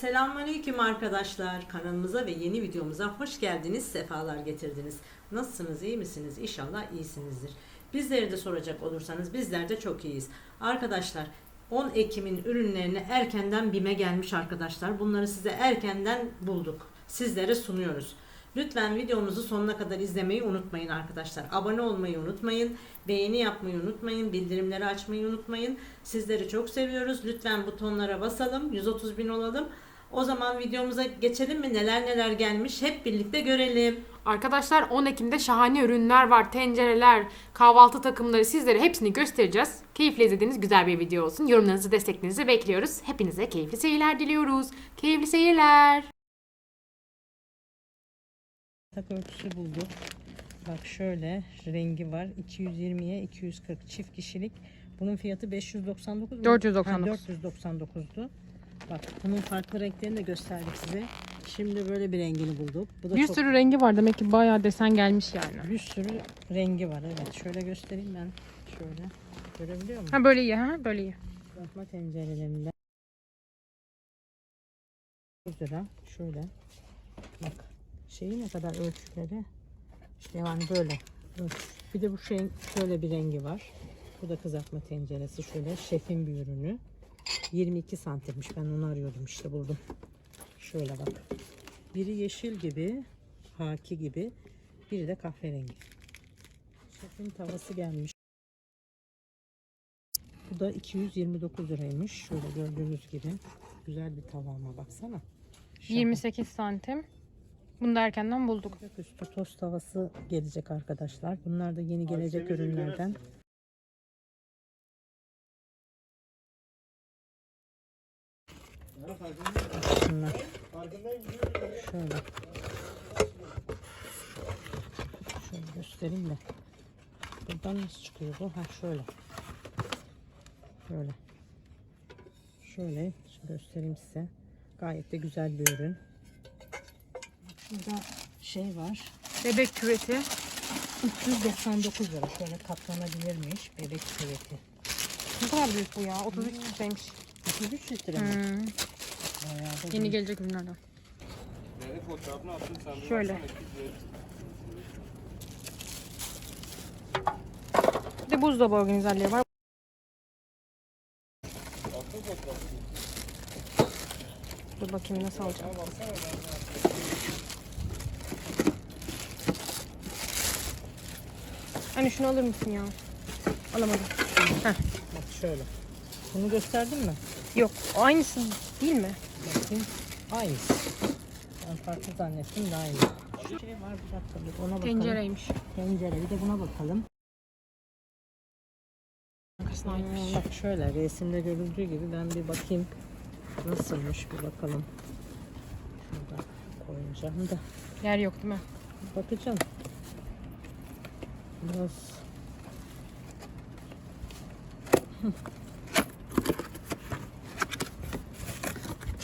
Selamünaleyküm arkadaşlar. Kanalımıza ve yeni videomuza hoş geldiniz, sefalar getirdiniz. Nasılsınız, iyi misiniz? İnşallah iyisinizdir. Bizleri de soracak olursanız bizler de çok iyiyiz. Arkadaşlar 10 Ekim'in ürünlerini erkenden BİM'e gelmiş arkadaşlar. Bunları size erkenden bulduk. Sizlere sunuyoruz. Lütfen videomuzu sonuna kadar izlemeyi unutmayın arkadaşlar. Abone olmayı unutmayın. Beğeni yapmayı unutmayın. Bildirimleri açmayı unutmayın. Sizleri çok seviyoruz. Lütfen butonlara basalım. 130 bin olalım. O zaman videomuza geçelim mi? Neler neler gelmiş hep birlikte görelim. Arkadaşlar 10 Ekim'de şahane ürünler var. Tencereler, kahvaltı takımları sizlere hepsini göstereceğiz. Keyifle izlediğiniz güzel bir video olsun. Yorumlarınızı, desteklerinizi bekliyoruz. Hepinize keyifli seyirler diliyoruz. Keyifli seyirler. Yatak örtüsü bulduk. Bak şöyle rengi var. 220'ye 240 çift kişilik. Bunun fiyatı 599 mu? 499. Ha, 499'du. Bak bunun farklı renklerini de gösterdik size. Şimdi böyle bir rengini bulduk. Bu da Bir çok sürü rengi var demek ki bayağı desen gelmiş yani. bir sürü rengi var. Evet. Şöyle göstereyim ben. Şöyle. Görebiliyor musun? Ha böyle iyi ha böyle iyi. Kızartma tencerelerinde 100 lira. Şöyle. Bak. Şeyi ne kadar ölçüleri. İşte yani böyle. Bir de bu şeyin şöyle bir rengi var. Bu da kızartma tenceresi. Şöyle şefin bir ürünü. 22 santimmiş. Ben onu arıyordum işte buldum. Şöyle bak. Biri yeşil gibi, haki gibi. Biri de kahverengi. Şefin tavası gelmiş. Bu da 229 liraymış. Şöyle gördüğünüz gibi. Güzel bir tava ama baksana. Şahane. 28 santim. Bunu da erkenden bulduk. Üstü tost tavası gelecek arkadaşlar. Bunlar da yeni gelecek ürünlerden. Şunlar. Şöyle. Şöyle göstereyim de. Buradan nasıl çıkıyor bu? Ha şöyle. Şöyle. Şöyle göstereyim size. Gayet de güzel bir ürün. Burada şey var. Bebek küveti. 399 lira. Şöyle katlanabilirmiş. Bebek küveti. Ne kadar büyük bu ya. 33 litreymiş. 33 litre mi? Hmm. Yeni gelecek ürünlerden. Şöyle. Bir de buzdolabı organizerleri var. Dur bakayım nasıl alacağım. Hani şunu alır mısın ya? Alamadım. Bak şöyle. Bunu gösterdin mi? Yok. O aynısı değil mi? Bakayım. Aynısı. Ben farklı zannettim de aynı. Şey var bir dakika ona bakalım. Tencereymiş. Tencere bir de buna bakalım. Arkasına aitmiş. Bak şöyle resimde görüldüğü gibi ben bir bakayım. Nasılmış bir bakalım. Şurada koyacağım da. Yer yok değil mi? Bakacağım. Biraz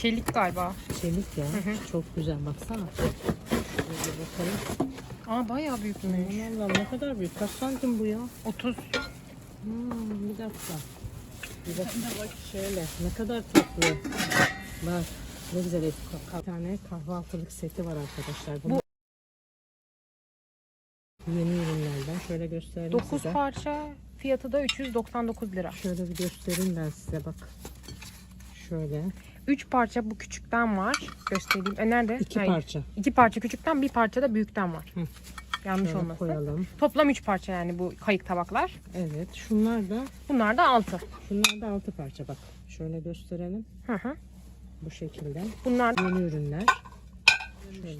Çelik galiba. çelik ya. Çok güzel baksana. Şöyle bakalım. Aa bayağı büyükmüş. Aman Allah'ım ne kadar büyük. Kaç santim bu ya? 30. Hmm, bir dakika. Bir dakika bak şöyle. Ne kadar tatlı. Bak ne güzel et. Bir tane kahvaltılık seti var arkadaşlar. Bu yeni ürünlerden. Şöyle göstereyim 9 size. parça fiyatı da 399 lira. Şöyle bir göstereyim ben size bak. Şöyle. 3 parça bu küçükten var. Göstereyim. E nerede? iki Hayır. parça. 2 parça küçükten bir parça da büyükten var. Hı. Yanlış Şöyle olmasın. koyalım. Toplam 3 parça yani bu kayık tabaklar. Evet. Şunlar da Bunlar da 6. şunlar da altı parça bak. Şöyle gösterelim. Hı hı. Bu şekilde. Bunlar Yeni ürünler. Şöyle.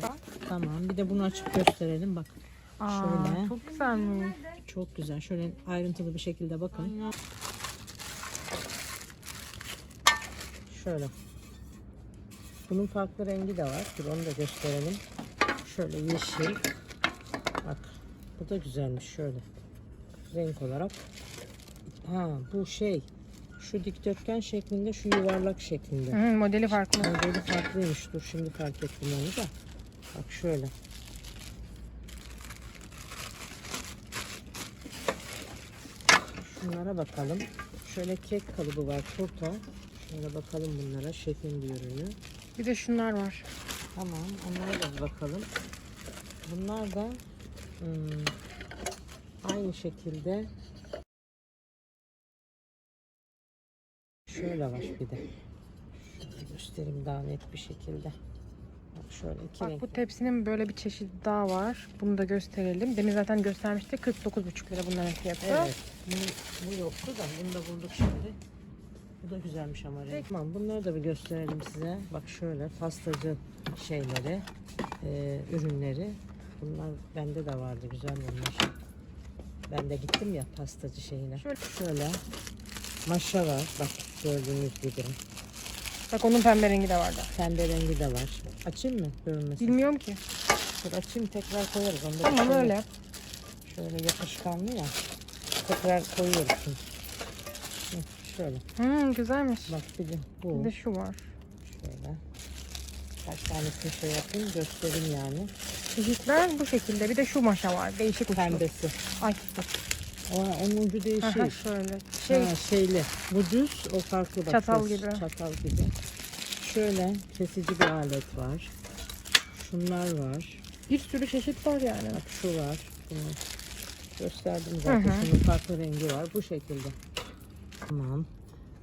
Tamam. Bir de bunu açıp gösterelim bak. Aa, Şöyle. çok güzelmiş. Çok güzel. Şöyle ayrıntılı bir şekilde bakın. Şöyle. Bunun farklı rengi de var. Dur onu da gösterelim. Şöyle yeşil. Bak. Bu da güzelmiş şöyle. Renk olarak. Ha bu şey. Şu dikdörtgen şeklinde, şu yuvarlak şeklinde. Hı, modeli farklı. Modeli farklıymış. Dur şimdi fark ettim onu da. Bak şöyle. Şunlara bakalım. Şöyle kek kalıbı var turta. Şöyle bakalım bunlara. Şefin bir ürünü. Bir de şunlar var. Tamam, onlara da bir bakalım. Bunlar da hmm, aynı şekilde şöyle var bir de. Şöyle göstereyim daha net bir şekilde. Bak şöyle iki Bak renk. bu tepsinin böyle bir çeşidi daha var. Bunu da gösterelim. Demin zaten göstermiştik. 49,5 lira bunların fiyatı. Evet. Bu, bu yoktu da bunu da bulduk şimdi. Bu da güzelmiş ama renk. Tamam bunları da bir gösterelim size. Bak şöyle pastacı şeyleri, e, ürünleri. Bunlar bende de vardı güzel bunlar. Ben de gittim ya pastacı şeyine. Şöyle. Şöyle maşa var. Bak gördüğünüz gibi. Bak onun pembe rengi de vardı. Pembe rengi de var. Açayım mı? Görünmesin. Bilmiyorum ki. Dur açayım tekrar koyarız. Onda bir Tamam yok. öyle. yap. Şöyle yapışkanlı ya. Tekrar koyuyoruz Şöyle. Hmm, güzelmiş. Bak bir de bu. Bir de şu var. Şöyle. Kaç tanesini şey yapayım göstereyim yani. Çeşitler bu şekilde. Bir de şu maşa var. Değişik uçlu. Pembesi. Ay dur. O, onun ucu Aha, değişik. şöyle. Şey, Ha, şeyli. Bu düz, o farklı bak. Çatal gibi. Çatal gibi. Şöyle kesici bir alet var. Şunlar var. bir sürü çeşit var yani. Bak şu var. Bunu gösterdim zaten. Hı hı. Şunun farklı rengi var. Bu şekilde. Tamam.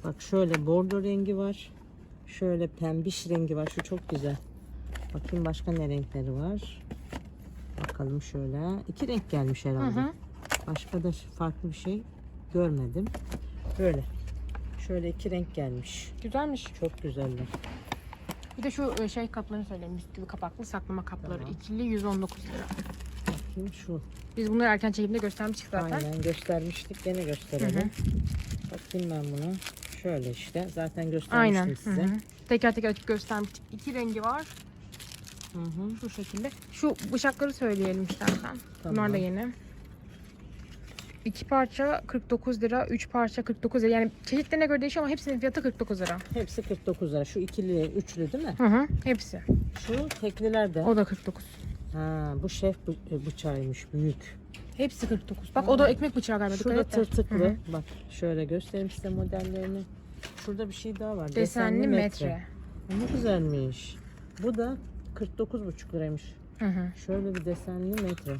Bak şöyle bordo rengi var. Şöyle pembiş rengi var. Şu çok güzel. Bakayım başka ne renkleri var. Bakalım şöyle. İki renk gelmiş Hı herhalde. hı. Başka da farklı bir şey görmedim. Böyle. Şöyle iki renk gelmiş. Güzelmiş. Çok güzeller. Bir de şu e, şey kaplarını söyleyeyim. Bisküvi kapaklı saklama kapları. Tamam. İkili 119 lira. Bakayım şu. Biz bunları erken çekimde göstermiştik zaten. Aynen göstermiştik. Gene gösterelim. Bakayım ben bunu. Şöyle işte. Zaten göstermiştim Aynen. Hı size. hı. Teker teker açıp göstermiştik. İki rengi var. Hı hı. Şu şekilde. Şu bıçakları söyleyelim istersen. Bunlar Tamam. da yeni. İki parça 49 lira, üç parça 49 lira. Yani çeşitlerine göre değişiyor ama hepsinin fiyatı 49 lira. Hepsi 49 lira. Şu ikili, üçlü değil mi? Hı hı. Hepsi. Şu tekliler de. O da 49. Ha, bu şef bı- e, bıçağıymış. Büyük. Hepsi 49. Bak o da ekmek bıçağı galiba. Şu da dikkat et tırtıklı. Bak şöyle göstereyim size modellerini. Şurada bir şey daha var. Desenli metre. Ne güzelmiş. Bu da 49,5 liraymış. Hı hı. Şöyle bir desenli metre.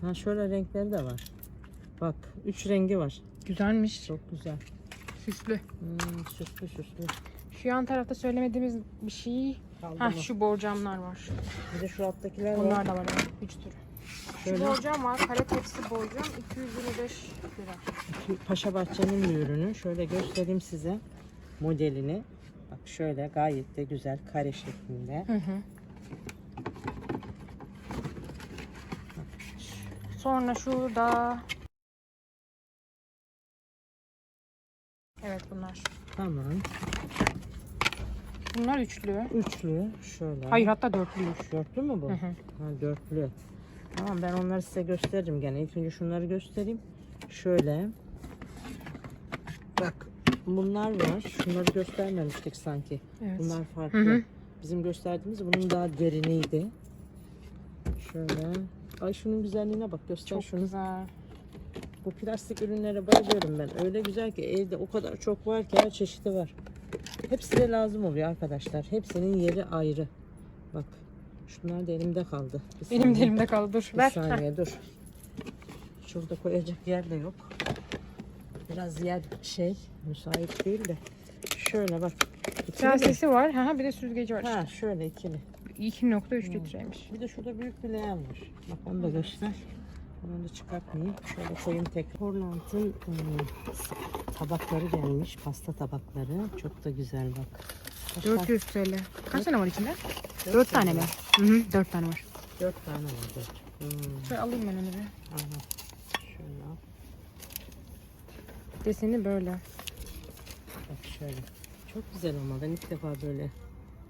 Ha şöyle renkleri de var. Bak üç rengi var. Güzelmiş. Çok güzel. Süslü. Hmm, süslü süslü. Şu yan tarafta söylemediğimiz bir şey. Kaldı Ha mı? şu borcamlar var. Bir de şu alttakiler var. Bunlar da var. evet. Üç tür. Şöyle borcam var. Kare tepsi borcam 225 lira. Paşa Bahçe'nin bir ürünü. Şöyle göstereyim size modelini. Bak şöyle gayet de güzel kare şeklinde. Hı hı. Sonra şurada Evet bunlar. Tamam. Bunlar üçlü. Üçlü şöyle. Hayır hatta dörtlüymüş. Dörtlü mü bu? Hı hı. Ha, dörtlü. Tamam ben onları size gösteririm gene. İlk önce şunları göstereyim. Şöyle. Bak bunlar var. Şunları göstermemiştik sanki. Evet. Bunlar farklı. Hı hı. Bizim gösterdiğimiz bunun daha deriniydi. Şöyle. Ay şunun güzelliğine bak göster Çok şunu. güzel. Bu plastik ürünlere bayılıyorum ben. Öyle güzel ki evde o kadar çok var ki her çeşidi var. Hepsi de lazım oluyor arkadaşlar. Hepsinin yeri ayrı. Bak. Şunlar da elimde kaldı. Bir Benim de saniye. elimde kaldı. Dur Bir ver. saniye dur. Şurada koyacak yer de yok. Biraz yer şey müsait değil de. Şöyle bak. İkili mi? Var. Ha, ha, bir de süzgeci var. Ha şöyle ikili. 2.3 litreymiş. Bir de şurada büyük bir leğen var. Bak onu da göster. Onu da çıkartmayayım. Şöyle koyayım tekrar. Horlant'ın ıı, tabakları gelmiş. Pasta tabakları. Çok da güzel bak. Kaç 400 TL. Kaç tane var içinde? Dört 4 tane mi? Hı hı, 4 tane var. Dört tane var. Dört. Hmm, Şöyle alayım ben onu bir. aha. Şöyle al. Deseni böyle. Bak şöyle. Çok güzel ama ben ilk defa böyle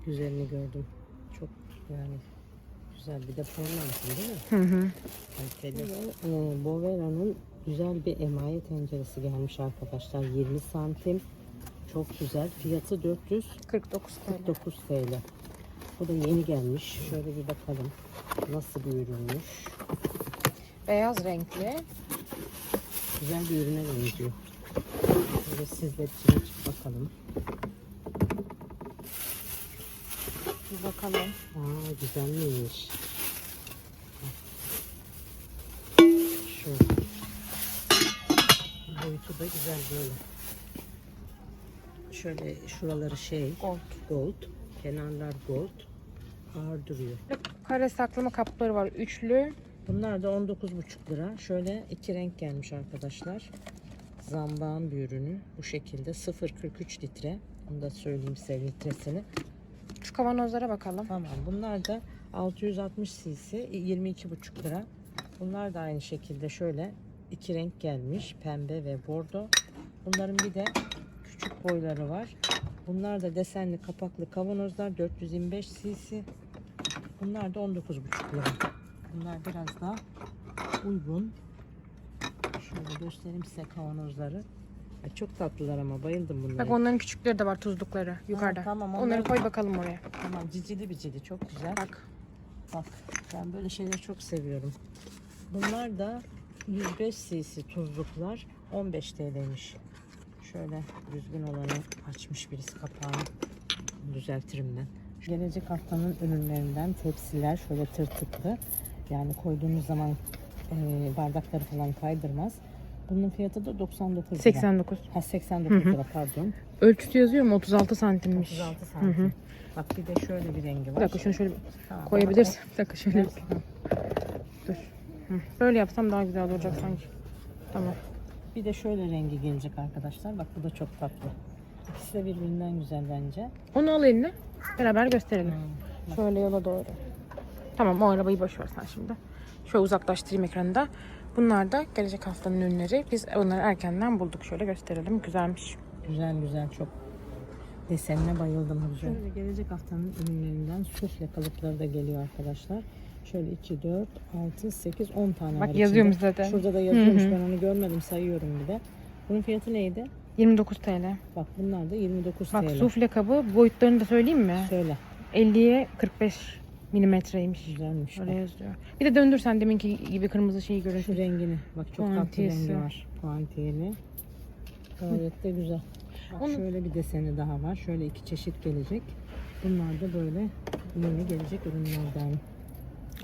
güzelini gördüm. Çok yani güzel bir de Horlant'ın değil mi? Hı hı. Kaliteli. Ee, Bovera'nın güzel bir emaye tenceresi gelmiş arkadaşlar. 20 santim. Çok güzel. Fiyatı 49 TL. 449 TL. Bu da yeni gelmiş. Şöyle bir bakalım. Nasıl bir ürünmüş. Beyaz renkli. Güzel bir ürüne benziyor. Şöyle sizler için açıp bakalım. Bir bakalım. Aa güzelmiş. Şu. Boyutu da güzel böyle. Şöyle şuraları şey Gold. gold. Kenarlar gold. Ağır duruyor. Kare saklama kapları var. Üçlü. Bunlar da 19,5 lira. Şöyle iki renk gelmiş arkadaşlar. Zambağın bir ürünü. Bu şekilde 0,43 litre. Bunu da söyleyeyim size litresini. Şu kavanozlara bakalım. Tamam. Bunlar da 660 cc 22,5 lira. Bunlar da aynı şekilde şöyle iki renk gelmiş. Pembe ve bordo. Bunların bir de küçük boyları var. Bunlar da desenli kapaklı kavanozlar 425 cc. Bunlar da 19,5 lira. Bunlar biraz daha uygun. Şöyle göstereyim size kavanozları. Ay, çok tatlılar ama bayıldım bunlara. Bak onların küçükleri de var tuzlukları yukarıda. tamam, Onları onları- koy bakalım oraya. Tamam cicili bicili çok güzel. Bak. Bak ben böyle şeyleri çok seviyorum. Bunlar da 105 cc tuzluklar 15 TL'ymiş. Şöyle düzgün olanı açmış birisi kapağını. Düzeltirim ben. Gelecek haftanın ürünlerinden tepsiler şöyle tırtıklı. Yani koyduğunuz zaman e, bardakları falan kaydırmaz. Bunun fiyatı da 99 lira. 89. Ha 89 lira pardon. Ölçüsü yazıyor mu? 36 santimmiş. 36 santim. Bak bir de şöyle bir rengi var. Bir dakika şunu şöyle Tamam, koyabilirsin. Bir dakika şöyle. Dur. Hı. Böyle yapsam daha güzel olacak sanki. Tamam. Bir de şöyle rengi gelecek arkadaşlar. Bak bu da çok tatlı. İkisi de birbirinden güzel bence. Onu al eline. Beraber gösterelim. Hmm. Şöyle yola doğru. Tamam o arabayı boş ver sen şimdi. Şöyle uzaklaştırayım ekranı Bunlar da gelecek haftanın ürünleri. Biz onları erkenden bulduk. Şöyle gösterelim. Güzelmiş. Güzel güzel çok. Desenine bayıldım. Güzel. Şöyle gelecek haftanın ürünlerinden sufle kalıpları da geliyor arkadaşlar. Şöyle 2, 4, 6, 8, 10 tane var Bak yazıyormuş içinde. zaten. Şurada da yazıyormuş. Hı hı. Ben onu görmedim sayıyorum bir de. Bunun fiyatı neydi? 29 TL. Bak bunlar da 29 Bak TL. sufle kabı boyutlarını da söyleyeyim mi? Şöyle 50'ye 45 milimetreymiş. güzelmiş. Öyle Bak. yazıyor. Bir de döndürsen deminki gibi kırmızı şeyi Şu görürsün. rengini. Bak çok tatlı Puantiyesi. rengi var. Puantiyeli. Gayet de güzel. Bak Onu- şöyle bir deseni daha var. Şöyle iki çeşit gelecek. Bunlar da böyle yeni gelecek ürünlerden.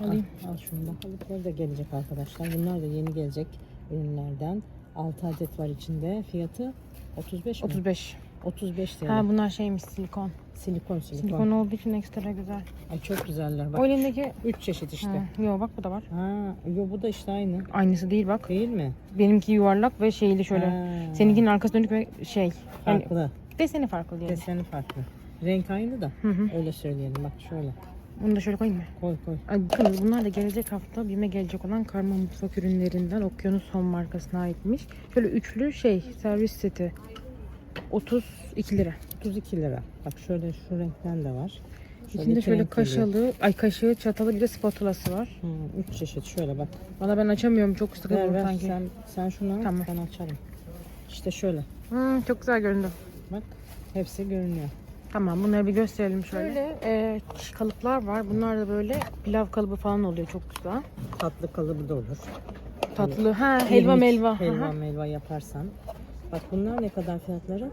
Alayım. Al, al şunu da. Kalıpları da gelecek arkadaşlar. Bunlar da yeni gelecek ürünlerden. 6 adet var içinde. Fiyatı 35 mi? 35. 35 TL. Ha bunlar şeymiş silikon. silikon silikon. Silikon olduğu için ekstra güzel. Ay çok güzeller. Bak. O elindeki 3 çeşit işte. Ha, yo bak bu da var. Ha, yo bu da işte aynı. Aynısı değil bak. Değil mi? Benimki yuvarlak ve şeyli şöyle. Ha, Seninkinin arkası dönük ve şey. Farklı. deseni farklı diyelim. Deseni farklı. Renk aynı da. Hı hı. Öyle söyleyelim. Bak şöyle. Bunu da şöyle koyayım mı? Koy koy. Ay bakın bunlar da gelecek hafta BİM'e gelecek olan karma mutfak ürünlerinden Okyanus Home markasına aitmiş. Şöyle üçlü şey servis seti. 32 lira. 32 lira. Bak şöyle şu renkten de var. İçinde şöyle kaşalı, ay kaşığı, çatalı bir de spatulası var. Hı, üç çeşit şöyle bak. Valla ben açamıyorum çok sıkı Ver ver sanki. sen, sen şunu Tamam. ben açarım. İşte şöyle Hmm, çok güzel göründü. bak hepsi görünüyor. Tamam bunları bir gösterelim şöyle. Şöyle e, kalıplar var. Bunlar da böyle pilav kalıbı falan oluyor çok güzel. Tatlı kalıbı da olur. Tatlı. Ha helva İrmik, melva. Helva Aha. melva yaparsan. Bak bunlar ne kadar fiyatları?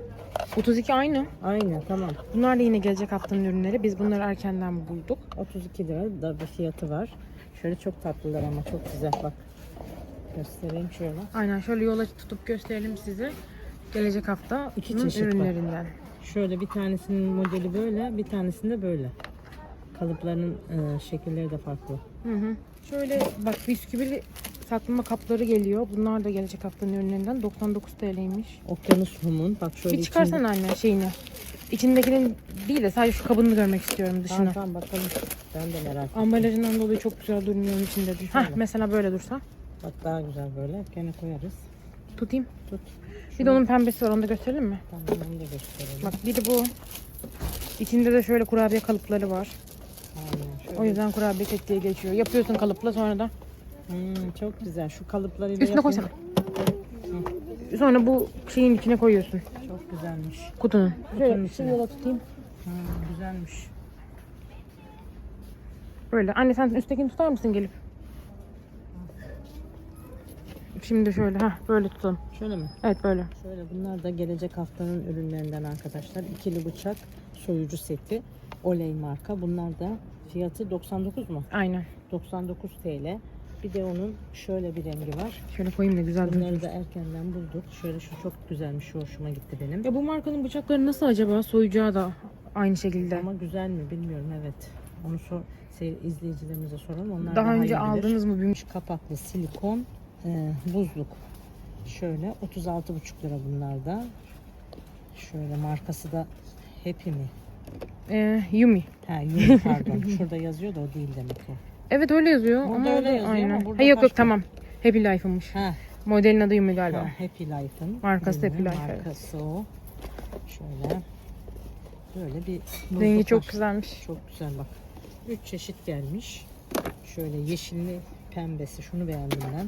32 aynı. Aynı tamam. Bunlar da yine gelecek haftanın ürünleri. Biz bunları erkenden bulduk. 32 lira da bir fiyatı var. Şöyle çok tatlılar ama çok güzel bak. Göstereyim şöyle. Aynen şöyle yola tutup gösterelim size. Gelecek hafta İki çeşit var. ürünlerinden. Şöyle bir tanesinin modeli böyle, bir tanesinde böyle. Kalıplarının e, şekilleri de farklı. Hı hı. Şöyle bak bisküvili saklama kapları geliyor. Bunlar da gelecek haftanın ürünlerinden 99 TL'ymiş. Okyanus humun. Bak şöyle Bir çıkarsana anne şeyini. İçindekinin değil de sadece şu kabını görmek istiyorum içinde... dışına. Tamam tamam bakalım. Ben de merak ettim. Ambalajından dolayı çok güzel durmuyor içinde. Şöyle. mesela böyle dursa. Bak daha güzel böyle. Gene koyarız. Tutayım. Tut. Bir de onun pembesi var onu da gösterelim mi? Tamam onu da gösterelim. Bak biri bu. İçinde de şöyle kurabiye kalıpları var. Aynen. Şöyle. O yüzden kurabiye set diye geçiyor. Yapıyorsun kalıpla sonra da Hmm, çok güzel. Şu kalıplarıyla üstüne yapayım. koysana. Sonra bu şeyin içine koyuyorsun. Çok güzelmiş. Kutunun. Şöyle şu yola tutayım. Ha, güzelmiş. Böyle. Anne sen üsttekini tutar mısın gelip? Şimdi şöyle ha böyle tutalım. Şöyle mi? Evet böyle. Şöyle bunlar da gelecek haftanın ürünlerinden arkadaşlar. İkili bıçak soyucu seti. Oley marka. Bunlar da fiyatı 99 mu? Aynen. 99 TL. Bir de onun şöyle bir rengi var. Şöyle koyayım da güzel dursun. Bunları da erkenden bulduk. Şöyle şu çok güzelmiş. Şu hoşuma gitti benim. Ya bu markanın bıçakları nasıl acaba? Soyacağı da aynı şekilde. Ama güzel mi bilmiyorum evet. Onu sor, izleyicilerimize soralım. Onlar Daha önce iyi bilir. aldınız mı. Şu kapaklı silikon e, buzluk. Şöyle 36,5 lira bunlar da. Şöyle markası da Happy mi? Ee, Yumi. Ha Yumi pardon. Şurada yazıyor da o değil demek ki. Evet öyle yazıyor. Burada ama öyle yazıyor ama aynen. burada Ha, yok yok başka. tamam. Happy Life'mış. Ha, Modelin adı Yumi galiba. ha Happy Life'ın. Markası Happy Life, evet. Markası o. Şöyle. Böyle bir Rengi çok var. güzelmiş. Çok güzel bak. Üç çeşit gelmiş. Şöyle yeşilli pembesi. Şunu beğendim ben.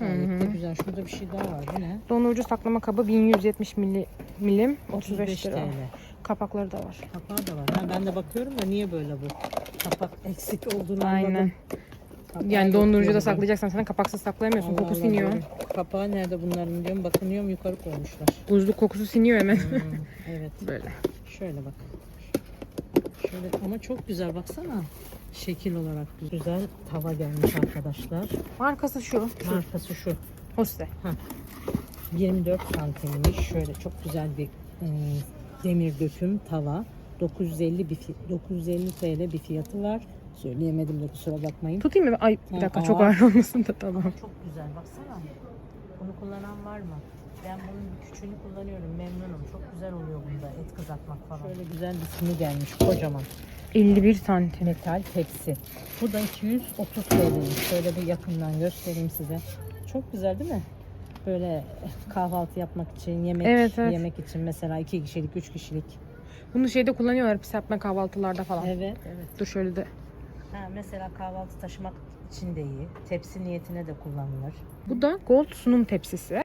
Gayet de güzel. Şurada bir şey daha var. Bu ne? Dondurucu saklama kabı 1170 milli, milim 35 35 lira. TL. Kapakları da var. Kapağı da var. Ha, ben de bakıyorum da niye böyle bu? Kapak eksik olduğunu Aynen. anladım. Kapağı Yani dondurucuda saklayacaksan sen kapaksız saklayamıyorsun. Allah Kokusu Allah iniyor. diyorum. Kapağı nerede bunların diyorum. Bakınıyorum yukarı koymuşlar. Buzluk kokusu siniyor hemen. Hmm, evet. Böyle. Şöyle bak. Şöyle ama çok güzel baksana. Şekil olarak güzel tava gelmiş arkadaşlar. Markası şu. Markası şu. Hoste. 24 santimmiş. Şöyle çok güzel bir e, demir döküm tava. 950 bir fi- 950 TL bir fiyatı var. Söyleyemedim de kusura bakmayın. Tutayım mı? Ay bir Ha, dakika çok ağır. ağır olmasın da tamam. Çok güzel baksana. Bunu kullanan var mı? Ben bunun bir küçüğünü kullanıyorum. Memnunum. Çok güzel oluyor bunda et kızartmak falan. Şöyle güzel bir simi gelmiş kocaman. 51 santim. Metal tepsi. Bu da 230 TL'ymiş. Şöyle bir yakından göstereyim size. Çok güzel değil mi? Böyle kahvaltı yapmak için, yemek Evet, evet. yemek için mesela iki kişilik, üç kişilik. Bunu şeyde kullanıyorlar pis kahvaltılarda falan. Evet, evet. Dur şöyle de. Ha, mesela kahvaltı taşımak için de iyi. Tepsi niyetine de kullanılır. Bu da gold sunum tepsisi.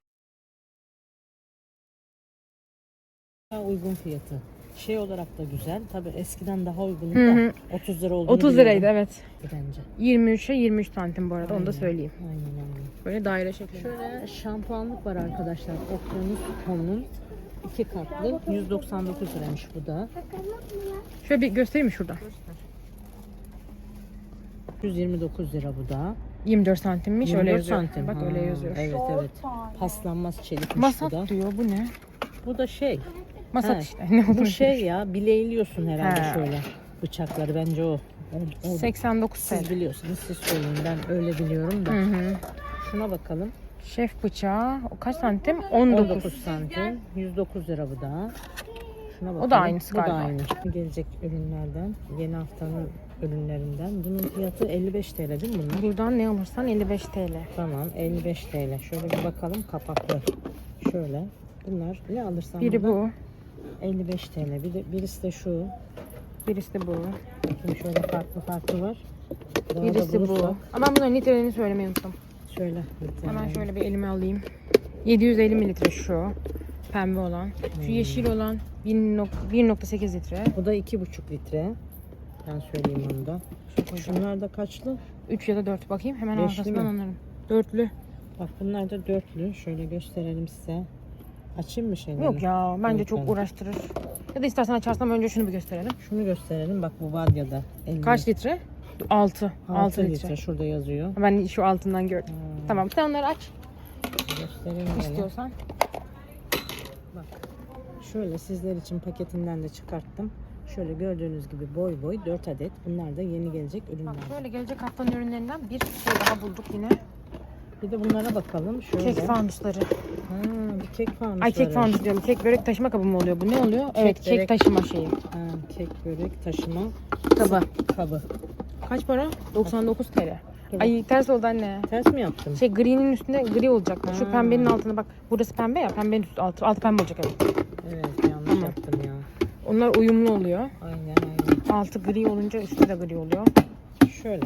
Daha uygun fiyatı. Şey olarak da güzel. Tabii eskiden daha uygun Hı da hı. 30 lira olduğunu 30 liraydı evet. bence. 23'e 23 santim bu arada onu da söyleyeyim. Aynen aynen. Böyle daire şeklinde. Şöyle şampuanlık var arkadaşlar. Okyanus Home'un iki katlı 199 liraymış bu da. Şöyle bir göstereyim mi şurada? 129 lira bu da. 24 santimmiş 24 öyle yazıyor. santim. Bak Ha, öyle yazıyor. Evet evet. Paslanmaz çelikmiş bu Masat da. diyor bu ne? Bu da şey. Masat Ha, işte. Ne Bu olduğunu şey ya bileyliyorsun herhalde Ha. şöyle. Bıçakları bence o. o, o 89 siz TL. biliyorsunuz siz söyleyin ben öyle biliyorum da. Hı hı. Şuna bakalım. Şef bıçağı o kaç santim? 19. 19 santim. 109 lira bu da. Şuna bakalım. aynısı Bu da aynı. Gelecek ürünlerden, yeni haftanın ürünlerinden. Bunun fiyatı 55 TL değil mi bunlar? Buradan ne alırsan 55 TL. Tamam 55 TL. Şöyle bir bakalım kapaklı. Şöyle. Bunlar ne alırsan Biri buradan bu, 55 TL. Bir de, birisi de şu. birisi de bu, Bakayım şöyle farklı farklı var. Daha da birisi bu. Ama bunların litrelerini söylemeyi unuttum. Şöyle. Hemen şöyle bir elime alayım. 750 mililitre şu. Pembe olan. Şu yeşil olan 1.8 litre. Bu da 2,5 litre. Ben söyleyeyim onu da. Şunlar da kaçlı? 3 ya da 4 bakayım. Hemen Beşli arkasından mi? anlarım. Dörtlü. Bak bunlar da dörtlü. Şöyle gösterelim size. Açayım mı şeyleri? Yok ya bence Evet, çok ben- uğraştırır. Ya da istersen açarsam önce şunu bir gösterelim. Şunu gösterelim. Bak bu var ya da. elli. Kaç litre? 6. 6, 6 litre. litre. Şurada yazıyor. Ben şu altından gördüm. Ha, Tamam sen onları aç Göstereyim istiyorsan. Bak. Şöyle sizler için paketinden de çıkarttım. Şöyle gördüğünüz gibi boy boy 4 adet. Bunlar da yeni gelecek ürünler. Bak böyle gelecek haftanın ürünlerinden bir şey daha bulduk yine. Bir de bunlara bakalım. Şöyle. Kek fanusları. Ha, bir kek fanusları. Ay kek fanus diyorum. Kek börek taşıma kabı mı oluyor bu? Ne oluyor? evet kek börek. taşıma şeyi. Ha, kek börek taşıma Kabı. kabı. Kaç para? 99 TL. Dur Ay ters oldu anne. Ters mi yaptım? Şey gri'nin üstünde gri olacak. Şu Ha. pembenin altına bak. Burası pembe ya. Pembenin üstü altı. Altı pembe olacak evet. Evet yanlış Tamam. yaptım ya. Onlar uyumlu oluyor. Aynen aynen. Altı gri olunca üstü de gri oluyor. Şöyle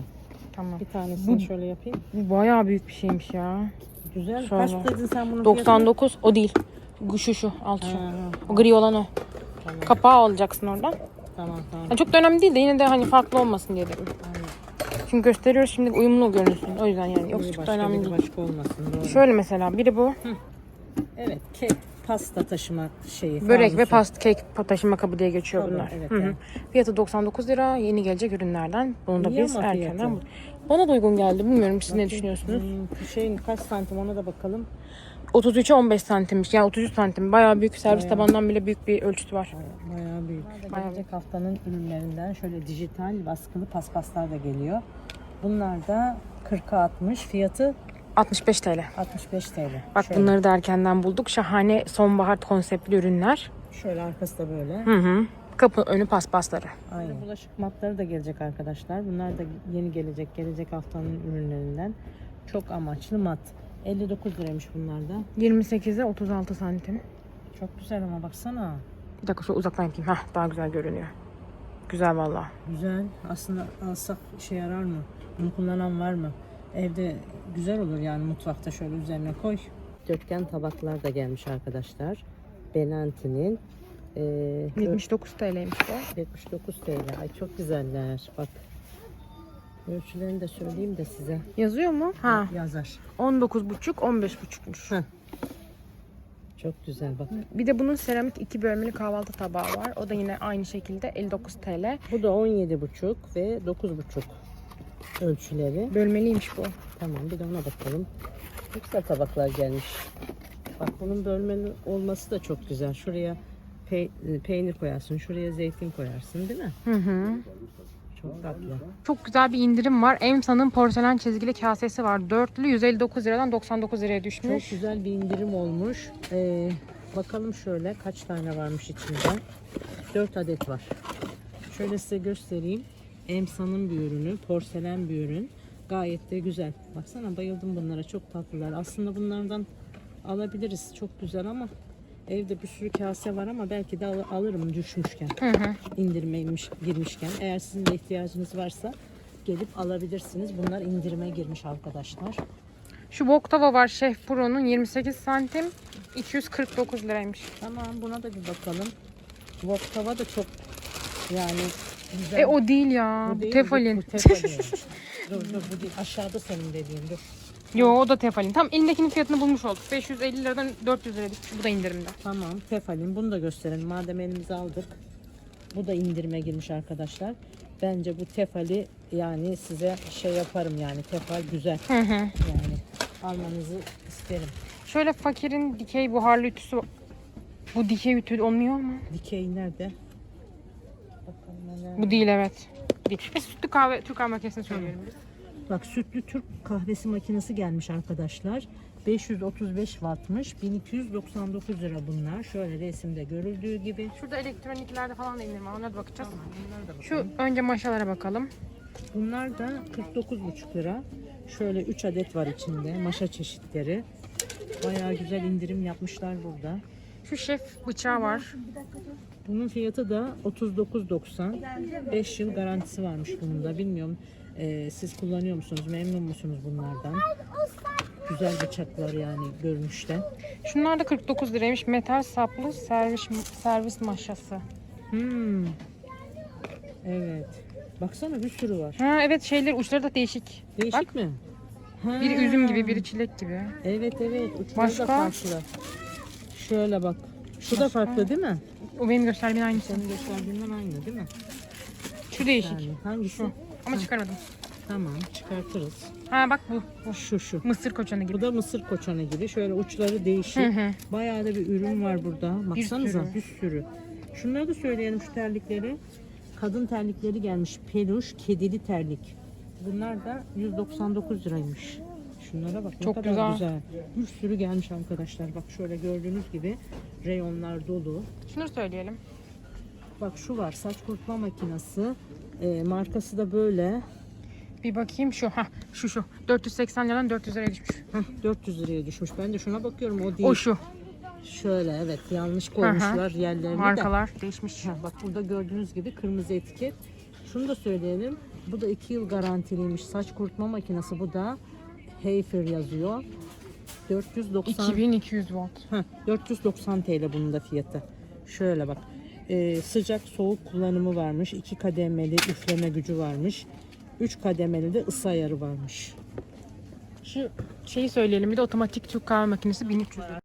Tamım. bir tanesini Bu- şöyle yapayım. Bu bayağı büyük bir şeymiş ya. Güzel. Şöyle. Kaç dedin sen bunun 99 o değil. Şu şu alt şu. fiyatını? Ha, O gri olan o. tamam Kapağı alacaksın oradan. tamam tamam. Yani çok da önemli değil de yine de hani farklı olmasın diye dedim. Aynen. Çünkü gösteriyoruz şimdi uyumlu görünsün. O yüzden yani. Yoksa çok da başka, önemli değil. başka olmasın. Doğru. Şöyle mesela biri bu. Evet kek, pasta taşıma şeyi. Börek ve fanusu. past kek taşıma kabı diye geçiyor Tabii, bunlar. evet, Hı hı. evet. Fiyatı 99 lira. Yeni gelecek ürünlerden. Bunu da İyi biz erkenden fiyatı. Bana da uygun geldi. Bilmiyorum siz ne Bakayım. düşünüyorsunuz? Hmm, şeyin kaç santim ona da bakalım. 33'e 15 santimmiş. Yani 33 santim. Bayağı büyük. Servis Bayağı. tabandan bile büyük bir ölçütü var. Bayağı büyük. Bayağı Gelecek haftanın ürünlerinden şöyle dijital baskılı paspaslar da geliyor. Bunlar da 40'a 60. Fiyatı 65 TL. 65 TL. Bak şöyle, bunları da erkenden bulduk. Şahane sonbahar konseptli ürünler. Şöyle arkası da böyle. Hı hı. Kapı önü paspasları. Aynen. Bulaşık matları da gelecek arkadaşlar. Bunlar da yeni gelecek. Gelecek haftanın ürünlerinden. Çok amaçlı mat. 59 liraymış bunlar da. 28'e 36 santim. Çok güzel ama baksana. Bir dakika şu uzaktan yapayım. Hah daha güzel görünüyor. Güzel valla. Güzel. Aslında alsak işe yarar mı? Bunu kullanan var mı? Evde güzel olur yani mutfakta şöyle üzerine koy. Dörtgen tabaklar da gelmiş arkadaşlar. Benanti'nin. Ee, 79 TL'ymiş bu. 79 TL. Ay çok güzeller. Bak. Ölçülerini de söyleyeyim de size. Yazıyor mu? Ha. Yazar. 19,5 15,5'muş. Çok güzel bak. Bir de bunun seramik iki bölmeli kahvaltı tabağı var. O da yine aynı şekilde 59 TL. Bu da 17,5 ve 9,5 ölçüleri. Bölmeliymiş bu. Tamam bir de ona bakalım. Ne güzel tabaklar gelmiş. Bak bunun bölmeli olması da çok güzel. Şuraya pe- peynir koyarsın, şuraya zeytin koyarsın değil mi? Hı hı. Çok tatlı. Çok güzel bir indirim var. Emsa'nın porselen çizgili kasesi var. Dörtlü 159 liradan 99 liraya Çok düşmüş. güzel bir indirim olmuş. Ee, bakalım şöyle kaç tane varmış içinde. 4 adet var. Şöyle size göstereyim. Emsa'nın bir ürünü, porselen bir ürün. Gayet de güzel. Baksana bayıldım bunlara. Çok tatlılar. Aslında bunlardan alabiliriz. Çok güzel ama evde bir sürü kase var ama belki de al- alırım düşmüşken. Hı hı. indirmeymiş girmişken. Eğer sizin de ihtiyacınız varsa gelip alabilirsiniz. Bunlar indirime girmiş arkadaşlar. Şu wok tava var Şef Pro'nun 28 santim 249 liraymış. Tamam buna da bir bakalım. Wok tava da çok yani güzel. E o değil ya. Bu değil, tefalin. Bu, bu tefalin. dur dur bu değil. Aşağıda senin dediğin dur. Yo o da tefalin. Tam elindekinin fiyatını bulmuş olduk. 550 liradan 400 liraya düşmüş. Bu da indirimde. Tamam tefalin bunu da gösterelim. Madem elimize aldık. Bu da indirime girmiş arkadaşlar. Bence bu tefali yani size şey yaparım yani tefal güzel. Hı hı. Yani almanızı isterim. Şöyle fakirin dikey buharlı ütüsü. Bu dikey ütü olmuyor mu? Dikey nerede? Bu değil evet. Değil. Ve sütlü kahve Türk kahve makinesini söylüyorum biz. Bak sütlü Türk kahvesi makinesi gelmiş arkadaşlar. 535 wattmış. 1299 lira bunlar. Şöyle resimde görüldüğü gibi. Şurada elektroniklerde falan da indirim var. Ona da bakacağız. Bunlar da Şu önce maşalara bakalım. Bunlar da 49,5 lira. Şöyle 3 adet var içinde. Maşa çeşitleri. Bayağı güzel indirim yapmışlar burada. Şu şef bıçağı var. Bunun fiyatı da 39.90. 5 yıl garantisi varmış bunun da. Bilmiyorum e, siz kullanıyor musunuz? Memnun musunuz bunlardan? Güzel bıçaklar yani görünüşte. Şunlar da 49 liraymış. Metal saplı servis servis maşası. Hmm. Evet. Baksana bir sürü var. Ha evet şeyler uçları da değişik. Değişik Bak. mi? Ha. Biri üzüm gibi, biri çilek gibi. Evet evet. Uçları Başka? da farklı. Şöyle bak. Şu da farklı değil mi? O benim gösterdiğim aynısı. Senin gösterdiğinden aynı değil mi? Şu değişik. Yani hangisi? Şu. Ama çıkarmadım. Tamam çıkartırız. Ha bak bu. bu. Şu şu. Mısır koçanı gibi. Bu da mısır koçanı gibi. Şöyle uçları değişik. Hı hı. Bayağı da bir ürün var burada. Baksanıza bir sürü. Şunları da söyleyelim şu terlikleri. Kadın terlikleri gelmiş. Peluş, kedili terlik. Bunlar da 199 liraymış. Şunlara bak ne Çok kadar güzel. güzel. Bir sürü gelmiş arkadaşlar. Bak şöyle gördüğünüz gibi reyonlar dolu. Şunu söyleyelim. Bak şu var saç kurutma makinesi. Ee, markası da böyle. Bir bakayım şu. Ha şu şu. 480 liradan 400 liraya düşmüş. Heh, 400 liraya düşmüş. Ben de şuna bakıyorum o değil. O şu. Şöyle evet yanlış koymuşlar yerlerini de. Markalar değişmiş. Ha, bak burada gördüğünüz gibi kırmızı etiket. Şunu da söyleyelim. Bu da 2 yıl garantiliymiş. Saç kurutma makinesi bu da. Heyfer yazıyor. 490 2200 volt. Heh, 490 TL bunun da fiyatı. Şöyle bak. Ee, sıcak soğuk kullanımı varmış. 2 kademeli üfleme gücü varmış. 3 kademeli de ısı ayarı varmış. Şu şeyi söyleyelim bir de otomatik Türk kahve makinesi 1300 lira.